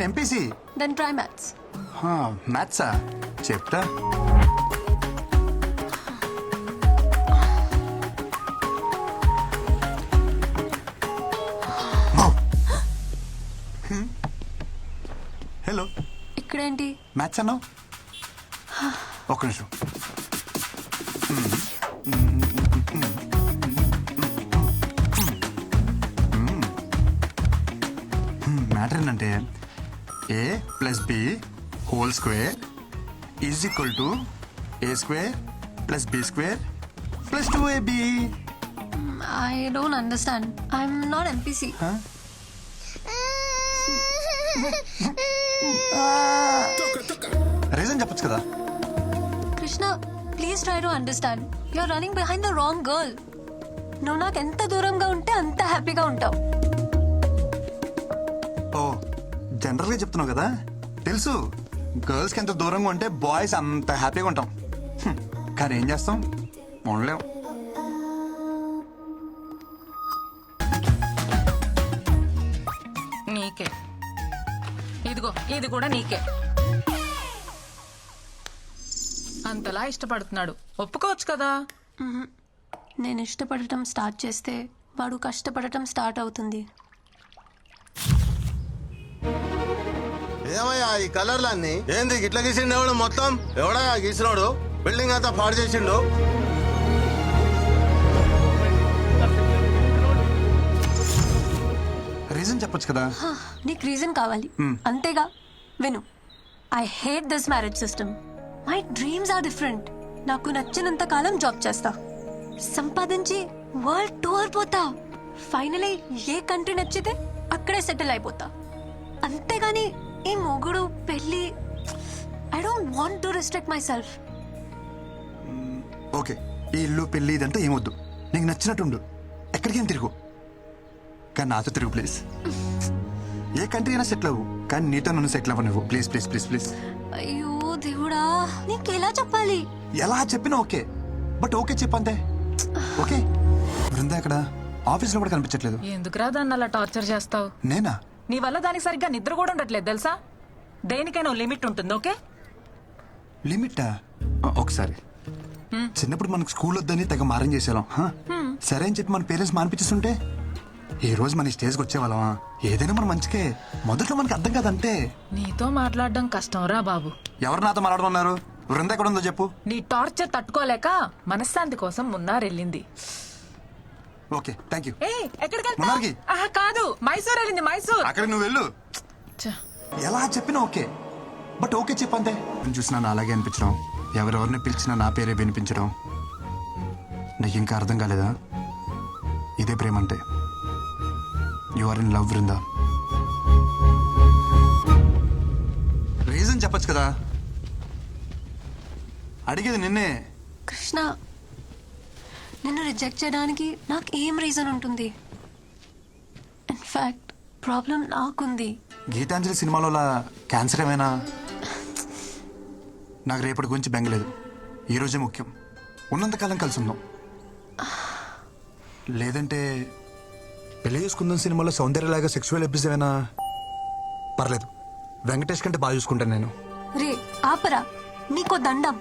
నేను MPC. Then try maths మ్యాథ్సా చెప్తా. హలో ఇక్కడేంటి? మ్యాథ్స్ అన్నావు? ఒక్క నిమిషం. A plus B whole square is equal to A square plus B square plus two A B. I don't understand I'm not MPC reason చెప్పొచ్చు కదా. Krishna please try to understand you're running behind the wrong girl నువ్వు నాకు ఎంత దూరంగా ఉంటే అంత హ్యాపీగా ఉంటావు. ఓ జనరల్గా చెప్తున్నావు కదా? తెలుసు. గర్ల్స్కి ఎంత దూరంగా ఉంటే బాయ్స్ అంత హ్యాపీగా ఉంటాం. హ్మ్. కానీ ఏం చేస్తాం? ఉండలేం. నీకే. ఇదిగో ఇది కూడా నీకే. అంతలా ఇష్టపడుతున్నాడు. ఒప్పుకోవచ్చు కదా? నేను ఇష్టపడటం స్టార్ట్ చేస్తే వాడు కష్టపడటం స్టార్ట్ అవుతుంది. ఏమయ్యా ఈ కలర్లన్నీ? ఏంది ఇట్లా గీసిండు ఎవడు మొత్తం? ఎవడయ్యా గీసినోడు? బిల్డింగ్ అంతా పాడు చేసిండు. రీజన్ చెప్పొచ్చు కదా? హా, నీకు రీజన్ కావాలి. అంతేగా విను. I hate this marriage system my dreams are different నాకు నచ్చినంత కాలం జాబ్ చేస్తా. సంపాదించి వరల్డ్ టూర్ పోతా. ఫైనలీ ఏ కంట్రీ నచ్చితే అక్కడే సెటిల్ అయిపోతా. అంతేగాని ఈ మొగుడు పెళ్ళి I don't want to restrict myself okay. ఈ ఇల్లు పెళ్ళి ఇదంతా ఏమొద్దు నీకు నచ్చినట్టుండు ఎక్కడికేం తిరుగు. కానీ నాతో తిరుగు ప్లీజ్. ఏ కంట్రీ అయినా సెటిల్ అవ్వు. కానీ నీతో నన్ను settle అవ్వనివ్వు. Please please please please. అయ్యో దేవుడా నీకు ఎలా చెప్పాలి? ఎలా చెప్పినా ఓకే. బట్ ఓకే చెప్పంతే ఓకే. బృందా ఎక్కడ ఆఫీస్లో కూడా కనిపించట్లేదు. ఎందుకురా దాన్ని అలా టార్చర్ చేస్తావు? నేనా? నీ వల్ల దానికి సరిగ్గా నిద్ర కూడా ఉండట్లేదు తెలుసా? దేనికైనా లిమిట్ ఉంటుంది ఓకే? లిమిటా? ఒకసారి. చిన్నప్పుడు మనకు స్కూల్ వద్దని తెగ మారం హా? సరే అని చెప్పి మన పేరెంట్స్ మానిపించేస్తుంటే ఈ రోజు మన స్టేజ్కి వచ్చేవాళ్ళమా? ఏదైనా మన మంచికే. మొదట్లో మనకి అర్థం కాదంతే నీతో మాట్లాడడం కష్టం రా బాబు. ఎవరు నాతో మాట్లాడమన్నారు బృంద ఎక్కడ ఉందో చెప్పు. నీ టార్చర్ తట్టుకోలేక మనశ్శాంతి కోసం మున్నారెళ్ళింది ఓకే థ్యాంక్ యూ ఏ ఎక్కడికి? వెళ్తావ్? ఆహా, కాదు మైసూర్ వెళ్ళింది మైసూర్. అక్కడ నువ్వు వెళ్ళు. ఛ, ఎలా చెప్పినా ఓకే. But okay చెప్పంతే. నేను చూసినా నా అలాగే అనిపించడం. ఎవరెవరిని పిలిచినా నా పేరే వినిపించడం. నీకు ఇంకా అర్థం కాలేదా? ఇదే ప్రేమ అంటే. You are in love Brinda reason చెప్పొచ్చు కదా? అడిగేది నిన్నే. కృష్ణ. నిన్ను రిజెక్ట్ చేయడానికి నాకు ఏం రీజన్ ఉంటుంది? ఇన్ఫాక్ట్ ప్రాబ్లం నాకుంది. గీతాంజలి సినిమాలో క్యాన్సర్ ఏమైనా? నాకు రేపటి గురించి బెంగలేదు ఈరోజే ముఖ్యం. ఉన్నంతకాలం కలిసి ఉందాం లేదంటే పెళ్ళి చేసుకుందాం సినిమాలో సౌందర్యలాగా సెక్సువల్ ఎపిస్ ఏమైనా? పర్లేదు. వెంకటేష్ కంటే బాగా చూసుకుంటాను నేను. రే ఆపరా. నీకో దండం.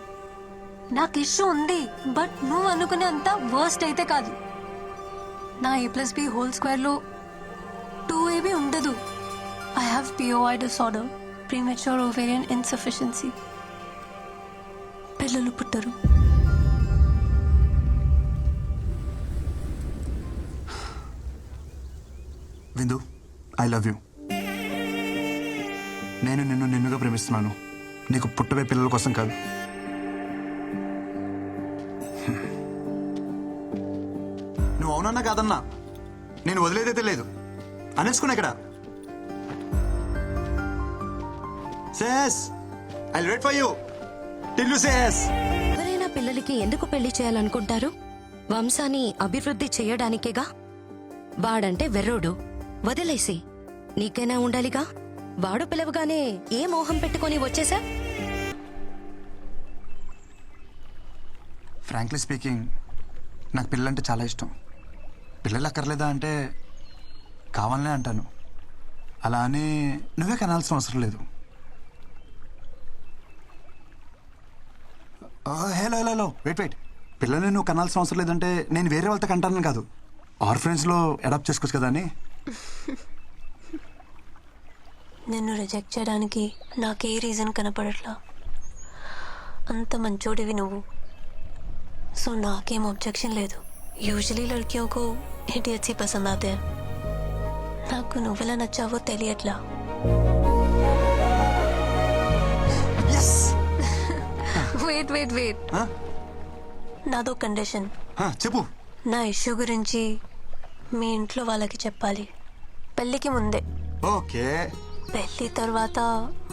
నాకు ఇష్యూ ఉంది బట్ నువ్వు అనుకునే అంత వర్స్ట్ అయితే కాదు. నా ఏ ప్లస్ బి హోల్ స్క్వేర్లో టూ ఏబీ ఉండదు. I have POI disorder premature ovarian insufficiency పిల్లలు పుట్టరు. విందు ఐ లవ్ యూ నేను నిన్ను నిన్నుగా ప్రేమిస్తున్నాను. నీకు పుట్టవే పిల్లల కోసం కాదు. నువ్వు అవునన్నా కాదన్నా. నేను వదిలేదైతే లేదు అనేసుకున్నా ఇక్కడ. Says I wait for you till you says ఎవరైనా పిల్లలకి ఎందుకు పెళ్ళి చేయాలనుకుంటారు? వంశాన్ని అభివృద్ధి చేయడానికేగా? వాడంటే వెర్రోడు. వదిలేసి. నీకైనా ఉండాలిగా? వాడు పిలవగానే ఏ మోహం పెట్టుకొని వచ్చేసా ఫ్రాంక్లీ స్పీకింగ్ నాకు పిల్లలంటే చాలా ఇష్టం. పిల్లలు అక్కర్లేదా అంటే కావాలనే అంటాను. అలా అని నువ్వే కనాల్సిన అవసరం లేదు. Hello hello hello wait wait పిల్లల్ని నువ్వు కనాల్సిన అవసరం లేదంటే నేను వేరే వాళ్ళతో కంటానని కాదు. ఆర్ఫరెన్స్లో అడాప్ట్ చేసుకోవచ్చు కదా అని. నిన్ను రిజెక్ట్ చేయడానికి నాకే రీజన్ కనపడట్లా? అంత మంచోడివి నువ్వు. సో నాకేం అబ్జెక్షన్ లేదు. यूजली लड़कियों को हिडियट्स ही पसंद आते నాకు నువ్వెలా నచ్చావో తెలియట్లా వెయిట్ వెయిట్ వెయిట్ నాదో కండిషన్ చెప్పు నా ఇష్యూ గురించి మీ ఇంట్లో వాళ్ళకి చెప్పాలి పెళ్ళికి ముందే ఓకే పెళ్ళి తర్వాత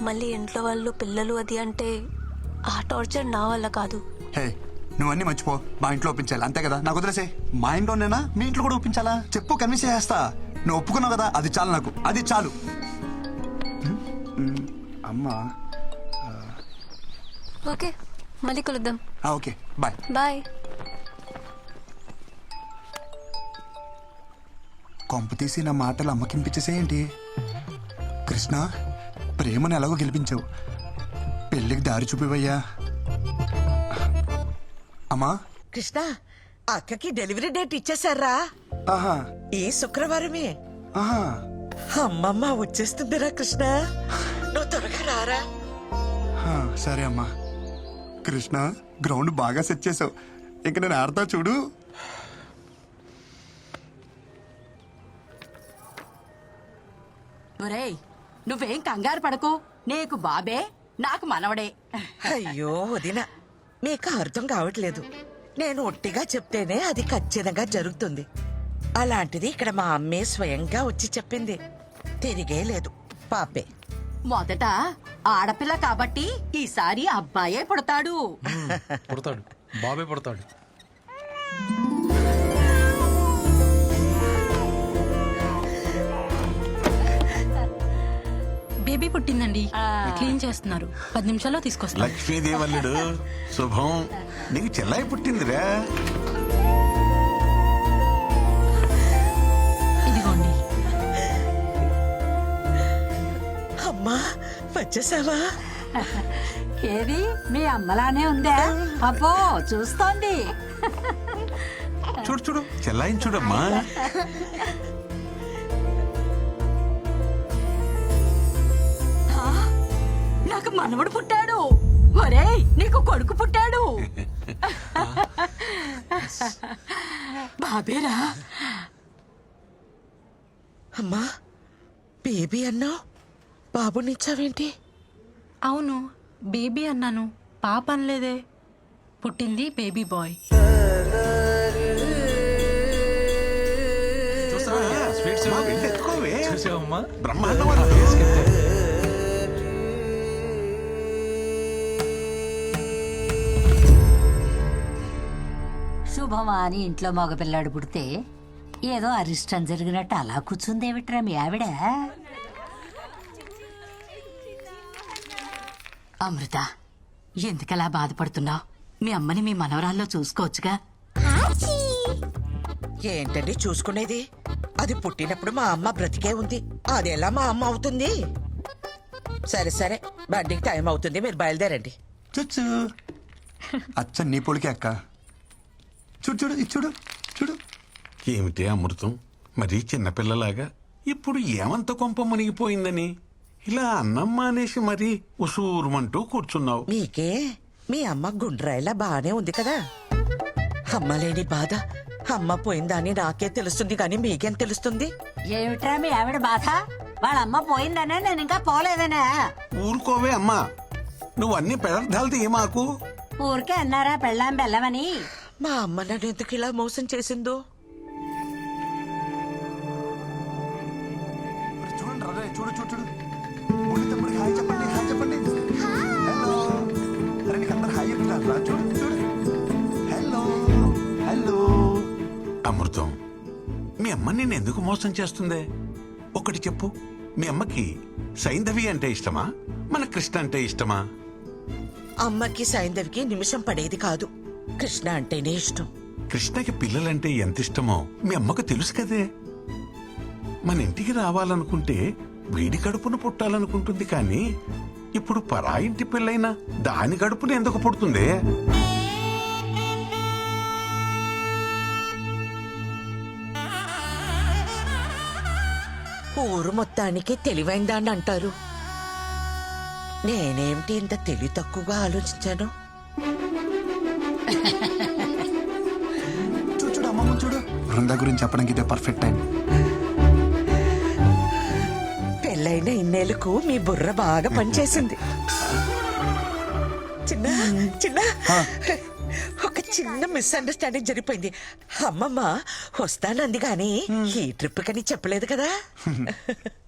మళ్ళీ ఇంట్లో వాళ్ళు పిల్లలు అది అంటే ఆ టార్చర్ నా వల్ల కాదు నువ్వు అన్నీ మర్చిపో. మా ఇంట్లో ఒప్పించాలి. అంతే కదా? నాకు వదిలేసే. మా ఇంట్లోనేనా? మీ ఇంట్లో కూడా ఒప్పించాలా? చెప్పు కన్విన్స్ చేస్తా నువ్వు ఒప్పుకున్నావు కదా? అది చాలు నాకు. అది చాలు. అమ్మా. ఓకే. మళ్ళీ కలుద్దాం. ఆ, ఓకే. బాయ్. బాయ్. కొంప తీసి నా మాటలు అమ్మకింపించేసేయంటి కృష్ణ ప్రేమను ఎలాగో గెలిపించావు. పెళ్ళికి దారి చూపివయ్యా. అమ్మా. కృష్ణ అక్కకి డెలివరీ డేట్ ఇచ్చేసారా ఆహా. ఈ శుక్రవారమే. ఆహా. అమ్మమ్మ వచ్చేస్తుందిరా కృష్ణ. నువ్వు త్వరగా రారా. హా, సరే అమ్మా. కృష్ణ గ్రౌండ్ బాగా సెట్ చేసావు. ఇంక నేను ఆడతా చూడు. ఒరేయ్ నువ్వేం కంగారు పడకు. నీకు బాబే నాకు మనవడే. అయ్యో వదిన. మీకు అర్థం కావట్లేదు. నేను ఒట్టిగా చెప్తేనే అది ఖచ్చితంగా జరుగుతుంది. అలాంటిది ఇక్కడ మా అమ్మే స్వయంగా వచ్చి చెప్పింది. తిరిగే లేదు. పాపే. మొదట ఆడపిల్ల కాబట్టి ఈసారి అబ్బాయే పుడతాడు. పుడతాడు. బాబే పుడతాడు. బేబీ పుట్టిందండి. క్లీన్ చేస్తున్నారు. పది నిమిషాల్లో తీసుకొస్తారు లక్ష్మీదేవల్లుడు శుభం. నీకు చెల్లాయి పుట్టిందిరా. ఇదిగోండి. అమ్మా వచ్చేసావా? ఏది? మీ అమ్మలానే ఉందా? అబ్బో చూస్తోంది. చూడు చూడు. చెల్లాయిని నాకు మనవడు పుట్టాడు. ఒరేయ్ నీకు కొడుకు పుట్టాడు. బాబేరా. అమ్మా బేబీ అన్నావు బాబునిచ్చావేంటి? అవును బేబీ అన్నాను. పాప అనలేదే. పుట్టింది బేబీ బాయ్. బ్రహ్మాండం శుభమా అని ఇంట్లో మగపిల్లాడు పుడితే ఏదో అరిష్టం జరిగినట్టు అలా కూర్చుందేమిట్రా మీ ఆవిడ? అమృత ఎందుకలా బాధపడుతున్నావు? మీ అమ్మని మీ మనవరాల్లో చూసుకోవచ్చుగా? ఏంటండి చూసుకునేది? అది పుట్టినప్పుడు మా అమ్మ బ్రతికే ఉంది. అది ఎలా మా అమ్మ అవుతుంది? సరే సరే. బండికి టైం అవుతుంది. మీరు బయలుదేరండి. అచ్చ నీ పొలికే అక్క. చూడు చూడు ఇది చూడు చూడు. ఏమిటి అమృతం? మరీ చిన్నపిల్లలాగా ఇప్పుడు ఏమంత కొంప మునిగిపోయిందని? ఇలా అన్నం మానేసి మరీ ఉసూరుమంటూ కూర్చున్నావు. మీకే? మీ అమ్మ గుండ్రాయిలా బానే ఉంది కదా. అమ్మ లేని బాధ. అమ్మ పోయిందని నాకే తెలుస్తుంది కానీ మీకేం తెలుస్తుంది? ఏమిట్రా మీ ఆవిడ బాధ? వాళ్ళ అమ్మ పోయిందనే నేను ఇంకా పోలేదనే. ఊరుకోవే అమ్మా. నువ్వు అన్ని పెడర్థాలు తీయమాకు. ఊరికే అన్నారా పెళ్ళాం బెల్లమని? మా అమ్మ నన్ను ఎందుకు ఇలా మోసం చేసిందో? మరి చూడండి రా రే, చూడు చూడు చూడు. బుల్లి తమ్ముడికి హాయ్ చెప్పండి హాయ్ చెప్పండి. హలో. అరే నీకు అందరు హాయ్ చెప్తున్నారు రా చూడు చూడు. హలో. హలో. అమృతం మీ అమ్మ నిన్ను ఎందుకు మోసం చేస్తుందే? ఒకటి చెప్పు. మీ అమ్మకి సైంధవి అంటే ఇష్టమా? మన కృష్ణ అంటే ఇష్టమా? అమ్మకి సైంధవికి నిమిషం పడేది కాదు. కృష్ణ అంటేనే ఇష్టం. కృష్ణకి పిల్లలంటే ఎంత ఇష్టమో మీ అమ్మకు తెలుసు కదే. మన ఇంటికి రావాలనుకుంటే వీడి కడుపును పుట్టాలనుకుంటుంది కానీ ఇప్పుడు పరాయింటి పిల్లైనా దాని కడుపును ఎందుకు పుడుతుంది? ఊరు మొత్తానికి తెలివైందాన్ని అంటారు నేనేమిటి ఇంత తెలివి తక్కువగా ఆలోచించాను? చూడు చూడు అమ్మమ్మ చూడు బృంద గురించి చెప్పడానికి ఇదే పర్ఫెక్ట్ టైం పెళ్ళైన ఇన్నేళ్ళకు మీ బుర్ర బాగా పనిచేసింది. చిన్న చిన్న. ఒక చిన్న మిస్అండర్స్టాండింగ్ జరిగిపోయింది. అమ్మమ్మ వస్తానంది కానీ ఈ ట్రిప్ కని చెప్పలేదు కదా.